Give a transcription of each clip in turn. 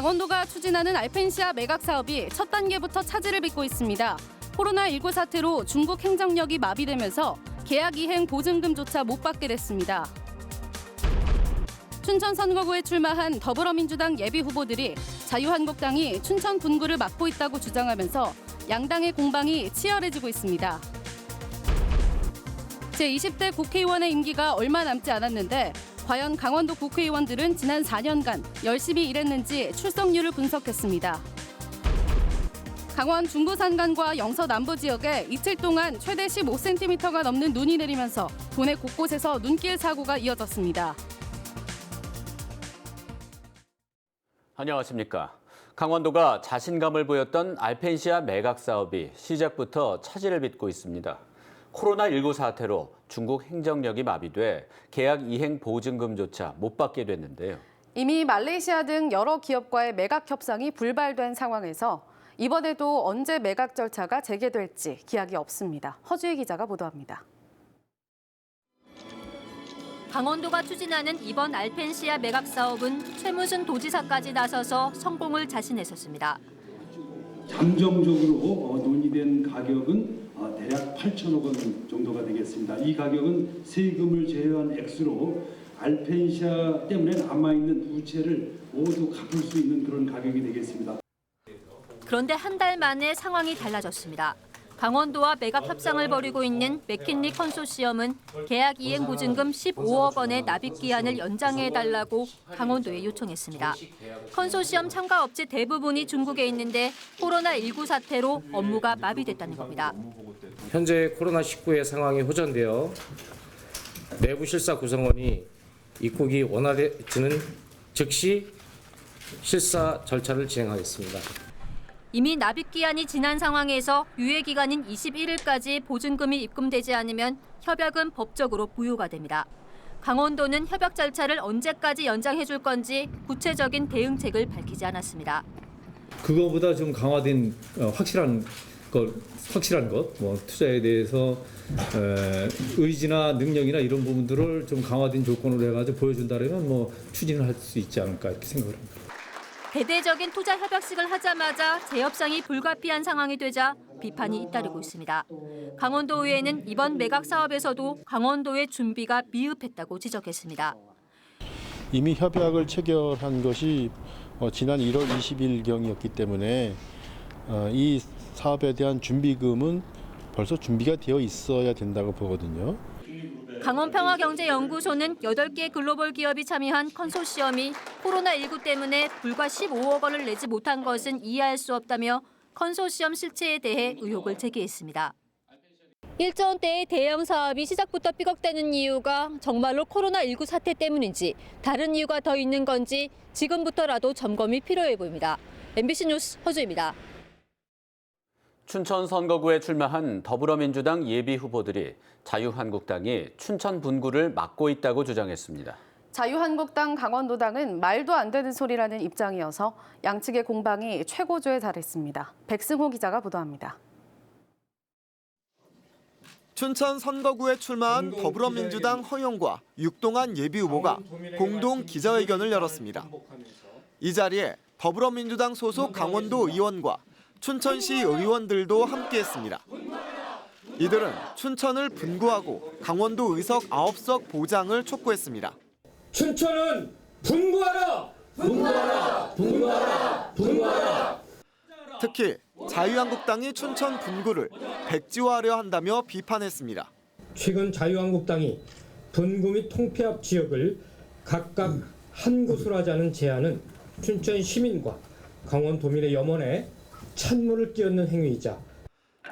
강원도가 추진하는 알펜시아 매각 사업이 첫 단계부터 차질을 빚고 있습니다. 코로나19 사태로 중국 행정력이 마비되면서 계약 이행 보증금조차 못 받게 됐습니다. 춘천 선거구에 출마한 더불어민주당 예비 후보들이 자유한국당이 춘천 분구를 막고 있다고 주장하면서 양당의 공방이 치열해지고 있습니다. 제20대 국회의원의 임기가 얼마 남지 않았는데 과연 강원도 국회의원들은 지난 4년간 열심히 일했는지 출석률을 분석했습니다. 강원 중부산간과 영서 남부 지역에 이틀 동안 최대 15cm가 넘는 눈이 내리면서 도내 곳곳에서 눈길 사고가 이어졌습니다. 안녕하십니까. 강원도가 자신감을 보였던 알펜시아 매각 사업이 시작부터 차질을 빚고 있습니다. 코로나19 사태로 중국 행정력이 마비돼 계약 이행 보증금조차 못 받게 됐는데요. 이미 말레이시아 등 여러 기업과의 매각 협상이 불발된 상황에서 이번에도 언제 매각 절차가 재개될지 기약이 없습니다. 허주희 기자가 보도합니다. 강원도가 추진하는 이번 알펜시아 매각 사업은 최무순 도지사까지 나서서 성공을 자신했었습니다. 잠정적으로 어, 논의된 가격은 어, 대략 8천억 원 정도가 되겠습니다. 이 가격은 세금을 제외한 액수로 알펜시아 때문에 남아있는 부채를 모두 갚을 수 있는 그런 가격이 되겠습니다. 그런데 한 달 만에 상황이 달라졌습니다. 강원도와 매각 협상을 벌이고 있는 맥킨리 컨소시엄은 계약 이행 보증금 15억 원의 납입 기한을 연장해달라고 강원도에 요청했습니다. 컨소시엄 참가 업체 대부분이 중국에 있는데 코로나19 사태로 업무가 마비됐다는 겁니다. 현재 코로나19의 상황이 호전되어 내부 실사 구성원이 입국이 원활해지는 즉시 실사 절차를 진행하겠습니다. 이미 납입 기한이 지난 상황에서 유예 기간인 21일까지 보증금이 입금되지 않으면 협약은 법적으로 무효가 됩니다. 강원도는 협약 절차를 언제까지 연장해 줄 건지 구체적인 대응책을 밝히지 않았습니다. 그거보다 좀 강화된 어, 확실한 것, 확실한 것, 뭐 투자에 대해서 에, 의지나 능력이나 이런 부분들을 좀 강화된 조건으로 해가지고 보여준다면 뭐 추진을 할 수 있지 않을까 이렇게 생각을 합니다. 대대적인 투자 협약식을 하자마자 재협상이 불가피한 상황이 되자 비판이 잇따르고 있습니다. 강원도의회는 이번 매각 사업에서도 강원도의 준비가 미흡했다고 지적했습니다. 이미 협약을 체결한 것이 어, 지난 1월 20일경이었기 때문에 어, 이 사업에 대한 준비금은 벌써 준비가 되어 있어야 된다고 보거든요. 강원평화경제연구소는 8개 글로벌 기업이 참여한 컨소시엄이 코로나19 때문에 불과 15억 원을 내지 못한 것은 이해할 수 없다며 컨소시엄 실체에 대해 의혹을 제기했습니다. 일전대의 대형 사업이 시작부터 삐걱대는 이유가 정말로 코로나19 사태 때문인지 다른 이유가 더 있는 건지 지금부터라도 점검이 필요해 보입니다. MBC 뉴스 허주입니다. 춘천 선거구에 출마한 더불어민주당 예비 후보들이 자유한국당이 춘천 분구를 막고 있다고 주장했습니다. 자유한국당 강원도당은 말도 안 되는 소리라는 입장이어서 양측의 공방이 최고조에 달했습니다. 백승호 기자가 보도합니다. 춘천 선거구에 출마한 더불어민주당 허영과 육동한 예비 후보가 공동 기자회견을 열었습니다. 이 자리에 더불어민주당 소속 강원도 의원과 춘천시 의원들도 함께했습니다. 이들은 춘천을 분구하고 강원도 의석 9석 보장을 촉구했습니다. 춘천은 분구하라! 분구하라! 분구하라! 분구하라! 특히 자유한국당이 춘천 분구를 백지화하려 한다며 비판했습니다. 최근 자유한국당이 분구 및 통폐합 지역을 각각 한 곳으로 하자는 제안은 춘천 시민과 강원도민의 염원에 찬물을 끼얹는 행위이자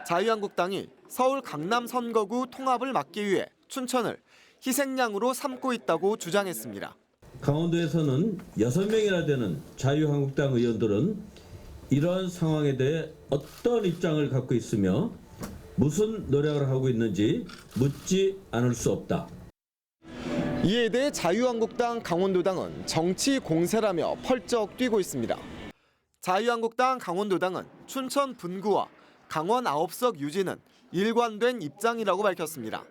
자유한국당이 서울 강남 선거구 통합을 막기 위해 춘천을 희생양으로 삼고 있다고 주장했습니다. 강원도에서는 6명이나 되는 자유한국당 의원들은 이러한 상황에 대해 어떤 입장을 갖고 있으며 무슨 노력을 하고 있는지 묻지 않을 수 없다. 이에 대해 자유한국당 강원도당은 정치 공세라며 펄쩍 뛰고 있습니다. 자유한국당 강원도당은 춘천 분구와 강원 9석 유지는 일관된 입장이라고 밝혔습니다.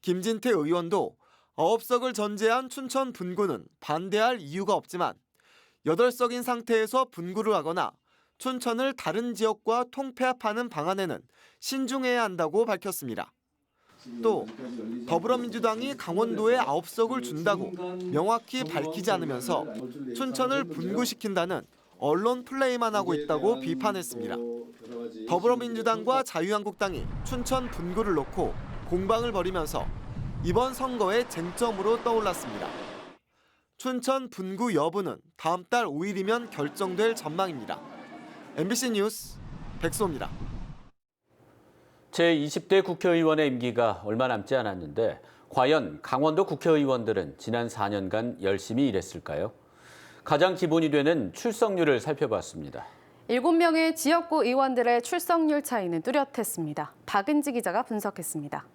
김진태 의원도 9석을 전제한 춘천 분구는 반대할 이유가 없지만 여덟석인 상태에서 분구를 하거나 춘천을 다른 지역과 통폐합하는 방안에는 신중해야 한다고 밝혔습니다. 또 더불어민주당이 강원도에 9석을 준다고 명확히 밝히지 않으면서 춘천을 분구시킨다는 언론 플레이만 하고 있다고 비판했습니다. 더불어민주당과 자유한국당이 춘천 분구를 놓고 공방을 벌이면서 이번 선거의 쟁점으로 떠올랐습니다. 춘천 분구 여부는 다음 달 5일이면 결정될 전망입니다. MBC 뉴스 백소입니다. 제20대 국회의원의 임기가 얼마 남지 않았는데 과연 강원도 국회의원들은 지난 4년간 열심히 일했을까요? 가장 기본이 되는 출석률을 살펴봤습니다. 7명의 지역구 의원들의 출석률 차이는 뚜렷했습니다. 박은지 기자가 분석했습니다.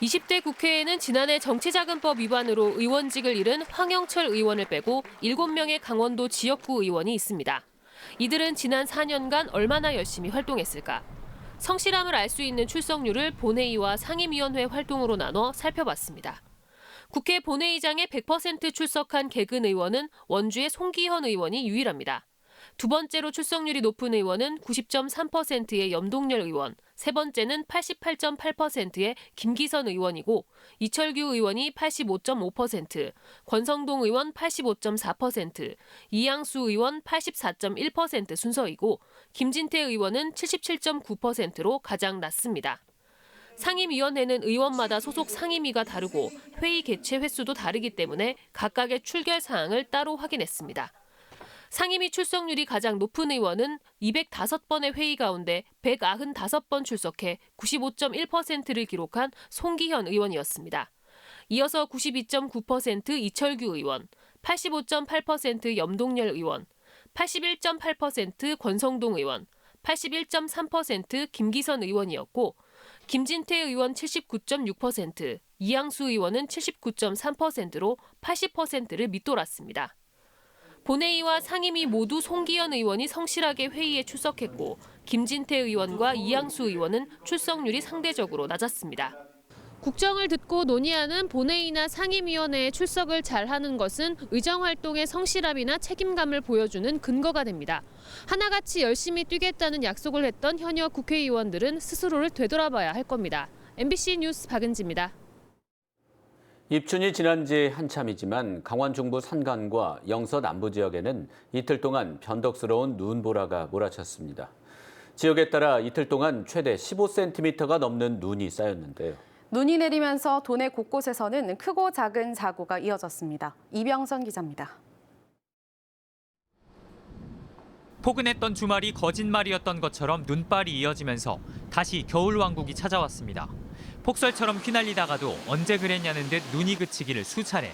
20대 국회에는 지난해 정치자금법 위반으로 의원직을 잃은 황영철 의원을 빼고 7명의 강원도 지역구 의원이 있습니다. 이들은 지난 4년간 얼마나 열심히 활동했을까? 성실함을 알 수 있는 출석률을 본회의와 상임위원회 활동으로 나눠 살펴봤습니다. 국회 본회의장에 100% 출석한 개근 의원은 원주의 송기현 의원이 유일합니다. 두 번째로 출석률이 높은 의원은 90.3%의 염동열 의원, 세 번째는 88.8%의 김기선 의원이고 이철규 의원이 85.5%, 권성동 의원 85.4%, 이양수 의원 84.1% 순서이고 김진태 의원은 77.9%로 가장 낮습니다. 상임위원회는 의원마다 소속 상임위가 다르고 회의 개최 횟수도 다르기 때문에 각각의 출결 사항을 따로 확인했습니다. 상임위 출석률이 가장 높은 의원은 205번의 회의 가운데 195번 출석해 95.1%를 기록한 송기현 의원이었습니다. 이어서 92.9% 이철규 의원, 85.8% 염동열 의원, 81.8% 권성동 의원, 81.3% 김기선 의원이었고 김진태 의원 79.6%, 이양수 의원은 79.3%로 80%를 밑돌았습니다. 본회의와 상임위 모두 송기현 의원이 성실하게 회의에 출석했고 김진태 의원과 이양수 의원은 출석률이 상대적으로 낮았습니다. 국정을 듣고 논의하는 본회의나 상임위원회에 출석을 잘하는 것은 의정 활동의 성실함이나 책임감을 보여주는 근거가 됩니다. 하나같이 열심히 뛰겠다는 약속을 했던 현역 국회의원들은 스스로를 되돌아봐야 할 겁니다. MBC 뉴스 박은지입니다. 입춘이 지난 지 한참이지만 강원 중부 산간과 영서 남부 지역에는 이틀 동안 변덕스러운 눈보라가 몰아쳤습니다. 지역에 따라 이틀 동안 최대 15cm가 넘는 눈이 쌓였는데요. 눈이 내리면서 도내 곳곳에서는 크고 작은 사고가 이어졌습니다. 이병선 기자입니다. 포근했던 주말이 거짓말이었던 것처럼 눈발이 이어지면서 다시 겨울 왕국이 찾아왔습니다. 폭설처럼 휘날리다가도 언제 그랬냐는 듯 눈이 그치기를 수차례.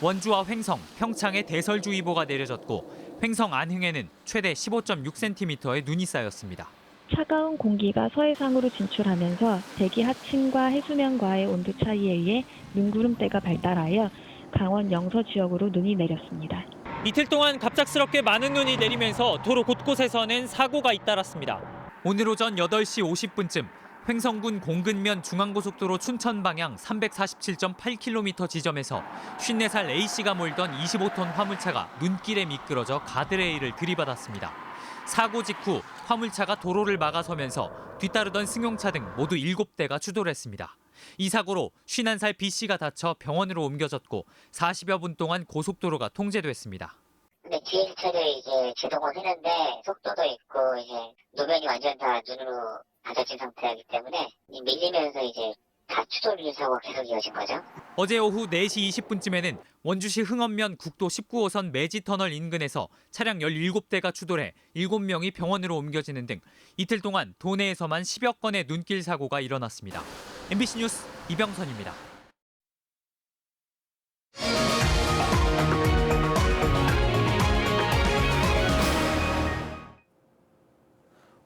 원주와 횡성, 평창에 대설주의보가 내려졌고 횡성 안흥에는 최대 15.6cm의 눈이 쌓였습니다. 차가운 공기가 서해상으로 진출하면서 대기 하층과 해수면과의 온도 차이에 의해 눈구름대가 발달하여 강원 영서 지역으로 눈이 내렸습니다. 이틀 동안 갑작스럽게 많은 눈이 내리면서 도로 곳곳에서는 사고가 잇따랐습니다. 오늘 오전 8시 50분쯤 횡성군 공근면 중앙고속도로 춘천 방향 347.8km 지점에서 54살 A씨가 몰던 25톤 화물차가 눈길에 미끄러져 가드레일을 들이받았습니다. 사고 직후 화물차가 도로를 막아서면서 뒤따르던 승용차 등 모두 7대가 추돌 했습니다. 이 사고로 51살 B씨가 다쳐 병원으로 옮겨졌고 40여 분 동안 고속도로가 통제됐습니다. 근데 뒤에 차들이 이제 제동을 했는데 속도도 있고 이제 노면이 완전 다 눈으로 가려진 상태이기 때문에 이 밀리면서 이제 다 추돌 사고가 계속 이어진 거죠. 어제 오후 4시 20분쯤에는 원주시 흥원면 국도 19호선 매지터널 인근에서 차량 17대가 추돌해 7명이 병원으로 옮겨지는 등 이틀 동안 도내에서만 10여 건의 눈길 사고가 일어났습니다. MBC 뉴스 이병선입니다.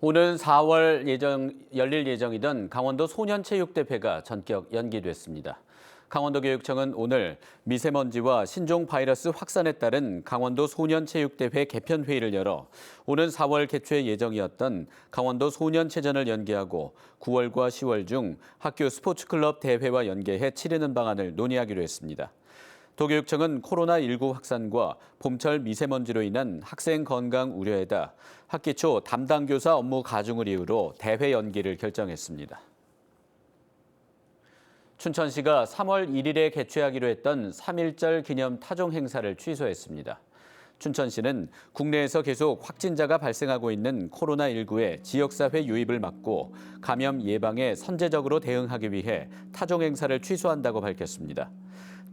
오는 4월 예정 열릴 예정이던 강원도 소년체육대회가 전격 연기됐습니다. 강원도 교육청은 오늘 미세먼지와 신종 바이러스 확산에 따른 강원도 소년체육대회 개편 회의를 열어 오는 4월 개최 예정이었던 강원도 소년체전을 연기하고 9월과 10월 중 학교 스포츠클럽 대회와 연계해 치르는 방안을 논의하기로 했습니다. 도교육청은 코로나19 확산과 봄철 미세먼지로 인한 학생 건강 우려에다 학기 초 담당 교사 업무 가중을 이유로 대회 연기를 결정했습니다. 춘천시가 3월 1일에 개최하기로 했던 3.1절 기념 타종 행사를 취소했습니다. 춘천시는 국내에서 계속 확진자가 발생하고 있는 코로나19의 지역사회 유입을 막고 감염 예방에 선제적으로 대응하기 위해 타종 행사를 취소한다고 밝혔습니다.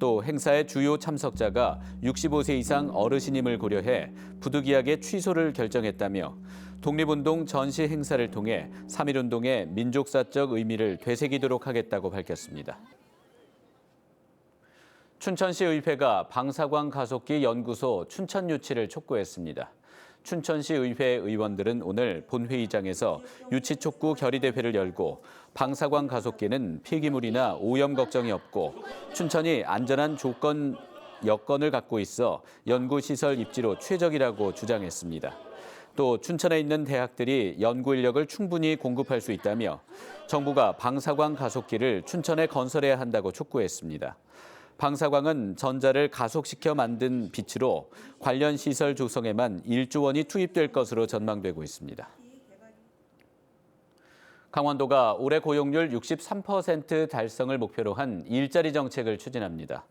또 행사의 주요 참석자가 65세 이상 어르신임을 고려해 부득이하게 취소를 결정했다며 독립운동 전시 행사를 통해 3.1운동의 민족사적 의미를 되새기도록 하겠다고 밝혔습니다. 춘천시 의회가 방사광 가속기 연구소 춘천 유치를 촉구했습니다. 춘천시 의회 의원들은 오늘 본회의장에서 유치 촉구 결의대회를 열고 방사광 가속기는 폐기물이나 오염 걱정이 없고 춘천이 안전한 조건 여건을 갖고 있어 연구시설 입지로 최적이라고 주장했습니다. 또 춘천에 있는 대학들이 연구 인력을 충분히 공급할 수 있다며 정부가 방사광 가속기를 춘천에 건설해야 한다고 촉구했습니다. 방사광은 전자를 가속시켜 만든 빛으로 관련 시설 조성에만 1조 원이 투입될 것으로 전망되고 있습니다. 강원도가 올해 고용률 63% 달성을 목표로 한 일자리 정책을 추진합니다.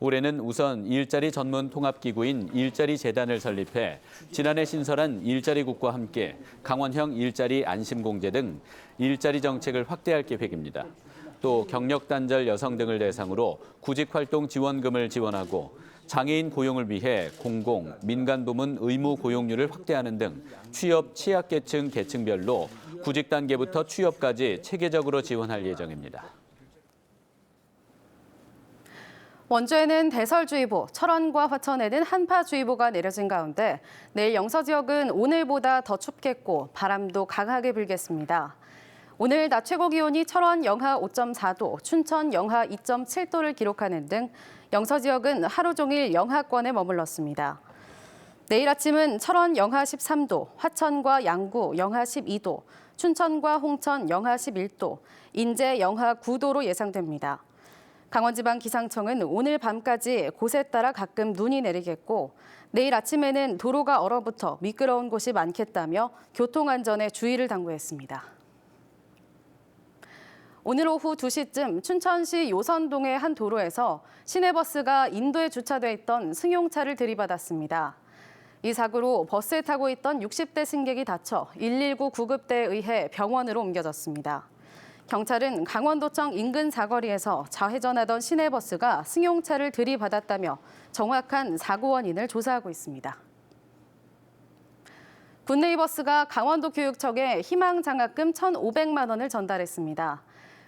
올해는 우선 일자리 전문 통합기구인 일자리 재단을 설립해 지난해 신설한 일자리국과 함께 강원형 일자리 안심공제 등 일자리 정책을 확대할 계획입니다. 또 경력 단절 여성 등을 대상으로 구직 활동 지원금을 지원하고 장애인 고용을 위해 공공, 민간 부문 의무 고용률을 확대하는 등 취업 취약계층 계층별로 구직 단계부터 취업까지 체계적으로 지원할 예정입니다. 원주에는 대설주의보, 철원과 화천에는 한파주의보가 내려진 가운데 내일 영서 지역은 오늘보다 더 춥겠고 바람도 강하게 불겠습니다. 오늘 낮 최고 기온이 철원 영하 5.4도, 춘천 영하 2.7도를 기록하는 등 영서 지역은 하루 종일 영하권에 머물렀습니다. 내일 아침은 철원 영하 13도, 화천과 양구 영하 12도, 춘천과 홍천 영하 11도, 인제 영하 9도로 예상됩니다. 강원지방기상청은 오늘 밤까지 곳에 따라 가끔 눈이 내리겠고 내일 아침에는 도로가 얼어붙어 미끄러운 곳이 많겠다며 교통안전에 주의를 당부했습니다. 오늘 오후 2시쯤 춘천시 요선동의 한 도로에서 시내버스가 인도에 주차돼 있던 승용차를 들이받았습니다. 이 사고로 버스에 타고 있던 60대 승객이 다쳐 119 구급대에 의해 병원으로 옮겨졌습니다. 경찰은 강원도청 인근 사거리에서 좌회전하던 시내버스가 승용차를 들이받았다며 정확한 사고 원인을 조사하고 있습니다. 굿네이버스가 강원도 교육청에 희망 장학금 1,500만 원을 전달했습니다.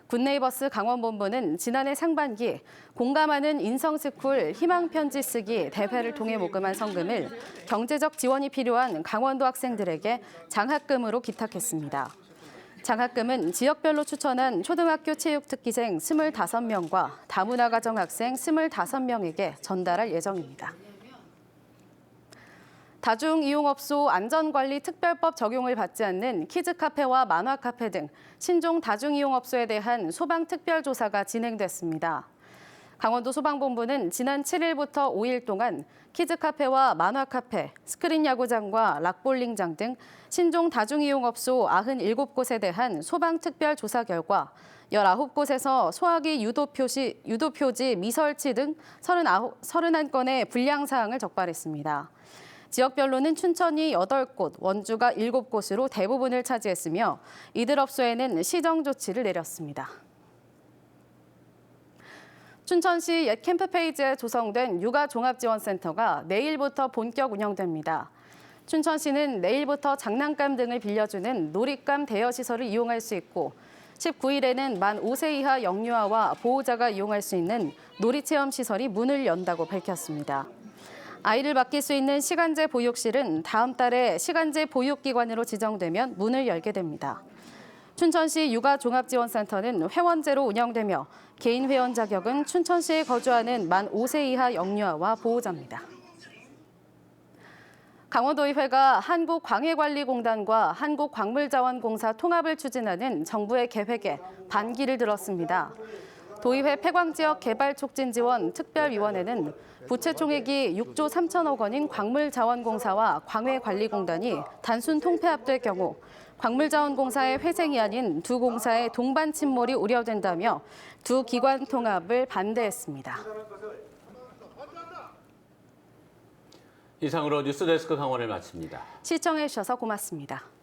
굿네이버스 강원본부는 지난해 상반기 공감하는 인성스쿨 희망편지 쓰기 대회를 통해 모금한 성금을 경제적 지원이 필요한 강원도 학생들에게 장학금으로 기탁했습니다. 장학금은 지역별로 추천한 초등학교 체육특기생 25명과 다문화 가정 학생 25명에게 전달할 예정입니다. 다중이용업소 안전관리 특별법 적용을 받지 않는 키즈카페와 만화카페 등 신종 다중이용업소에 대한 소방특별조사가 진행됐습니다. 강원도 소방본부는 지난 7일부터 5일 동안 키즈카페와 만화카페, 스크린 야구장과 락볼링장 등 신종 다중이용업소 97곳에 대한 소방특별조사 결과 19곳에서 소화기 유도표시, 유도표지 미설치 등 39, 31건의 불량사항을 적발했습니다. 지역별로는 춘천이 8곳, 원주가 7곳으로 대부분을 차지했으며 이들 업소에는 시정 조치를 내렸습니다. 춘천시 옛 캠프 페이지에 조성된 육아 종합지원센터가 내일부터 본격 운영됩니다. 춘천시는 내일부터 장난감 등을 빌려주는 놀잇감 대여 시설을 이용할 수 있고 19일에는 만 5세 이하 영유아와 보호자가 이용할 수 있는 놀이체험 시설이 문을 연다고 밝혔습니다. 아이를 맡길 수 있는 시간제 보육실은 다음 달에 시간제 보육기관으로 지정되면 문을 열게 됩니다. 춘천시 육아종합지원센터는 회원제로 운영되며 개인 회원 자격은 춘천시에 거주하는 만 5세 이하 영유아와 보호자입니다. 강원도의회가 한국광해관리공단과 한국광물자원공사 통합을 추진하는 정부의 계획에 반기를 들었습니다. 도의회 폐광지역 개발 촉진 지원 특별위원회는 부채 총액이 6조 3천억 원인 광물자원공사와 광해관리공단이 단순 통폐합될 경우 광물자원공사의 회생이 아닌 두 공사의 동반 침몰이 우려된다며 두 기관 통합을 반대했습니다. 이상으로 뉴스데스크 강원을 마칩니다. 시청해 주셔서 고맙습니다.